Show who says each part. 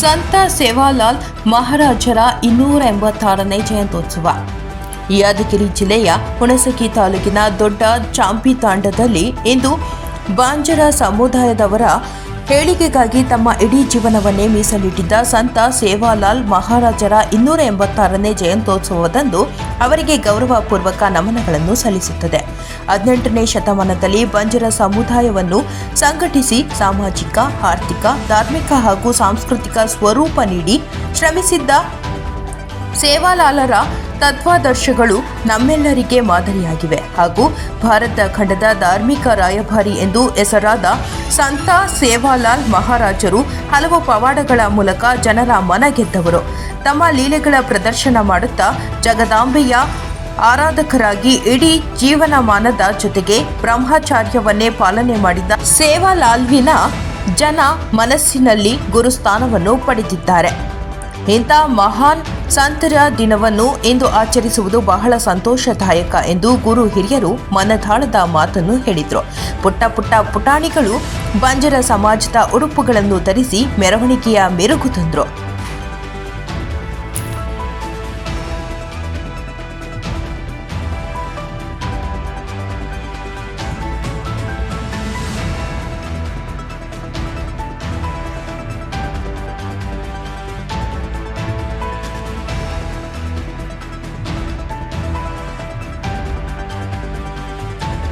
Speaker 1: ಸಂತ ಸೇವಾಲಾಲ್ ಮಹಾರಾಜರ ಇನ್ನೂರ ಎಂಬತ್ತಾರನೇ ಜಯಂತ್ಯೋತ್ಸವ. ಯಾದಗಿರಿ ಜಿಲ್ಲೆಯ ಹುಣಸಗಿ ತಾಲೂಕಿನ ದೊಡ್ಡ ಚಾಂಪಿ ತಾಂಡದಲ್ಲಿ ಇಂದು ಬಾಂಜರ ಸಮುದಾಯದವರ ಹೇಳಿಕೆಗಾಗಿ ತಮ್ಮ ಇಡೀ ಜೀವನವನ್ನೇ ಮೀಸಲಿಟ್ಟಿದ್ದ ಸಂತ ಸೇವಾಲಾಲ್ ಮಹಾರಾಜರ ಇನ್ನೂರ ಎಂಬತ್ತಾರನೇ ಜಯಂತ್ಯೋತ್ಸವದಂದು ಅವರಿಗೆ ಗೌರವಪೂರ್ವಕ ನಮನಗಳನ್ನು ಸಲ್ಲಿಸುತ್ತದೆ. ಹದಿನೆಂಟನೇ ಶತಮಾನದಲ್ಲಿ ಬಂಜರ ಸಮುದಾಯವನ್ನು ಸಂಘಟಿಸಿ ಸಾಮಾಜಿಕ, ಆರ್ಥಿಕ, ಧಾರ್ಮಿಕ ಹಾಗೂ ಸಾಂಸ್ಕೃತಿಕ ಸ್ವರೂಪ ನೀಡಿ ಶ್ರಮಿಸಿದ್ದ ಸೇವಾಲಾಲರ ತತ್ವಾದರ್ಶಗಳು ನಮ್ಮೆಲ್ಲರಿಗೆ ಮಾದರಿಯಾಗಿವೆ ಹಾಗೂ ಭಾರತ ಖಂಡದ ಧಾರ್ಮಿಕ ರಾಯಭಾರಿ ಎಂದು ಹೆಸರಾದ ಸಂತ ಸೇವಾಲಾಲ್ ಮಹಾರಾಜರು ಹಲವು ಪವಾಡಗಳ ಮೂಲಕ ಜನರ ಮನ ಗೆದ್ದವರು ತಮ್ಮ ಲೀಲೆಗಳ ಪ್ರದರ್ಶನ ಮಾಡುತ್ತಾ ಜಗದಾಂಬೆಯ ಆರಾಧಕರಾಗಿ ಇಡೀ ಜೀವನಮಾನದ ಜೊತೆಗೆ ಬ್ರಹ್ಮಚಾರ್ಯವನ್ನೇ ಪಾಲನೆ ಮಾಡಿದ ಸೇವಾಲಾಲ್ವಿನ ಜನ ಮನಸ್ಸಿನಲ್ಲಿ ಗುರುಸ್ಥಾನವನ್ನು ಪಡೆದಿದ್ದಾರೆ. ಇಂಥ ಮಹಾನ್ ಸಂತರ ದಿನವನ್ನು ಇಂದು ಆಚರಿಸುವುದು ಬಹಳ ಸಂತೋಷದಾಯಕ ಎಂದು ಗುರು ಹಿರಿಯರು ಮನದಾಳದ ಮಾತನ್ನು ಹೇಳಿದರು. ಪುಟ್ಟ ಪುಟ್ಟ ಪುಟಾಣಿಗಳು ಬಂಜರ ಸಮಾಜದ ಉಡುಪುಗಳನ್ನು ಧರಿಸಿ ಮೆರವಣಿಗೆಯ ಮೆರುಗು ತಂದರು.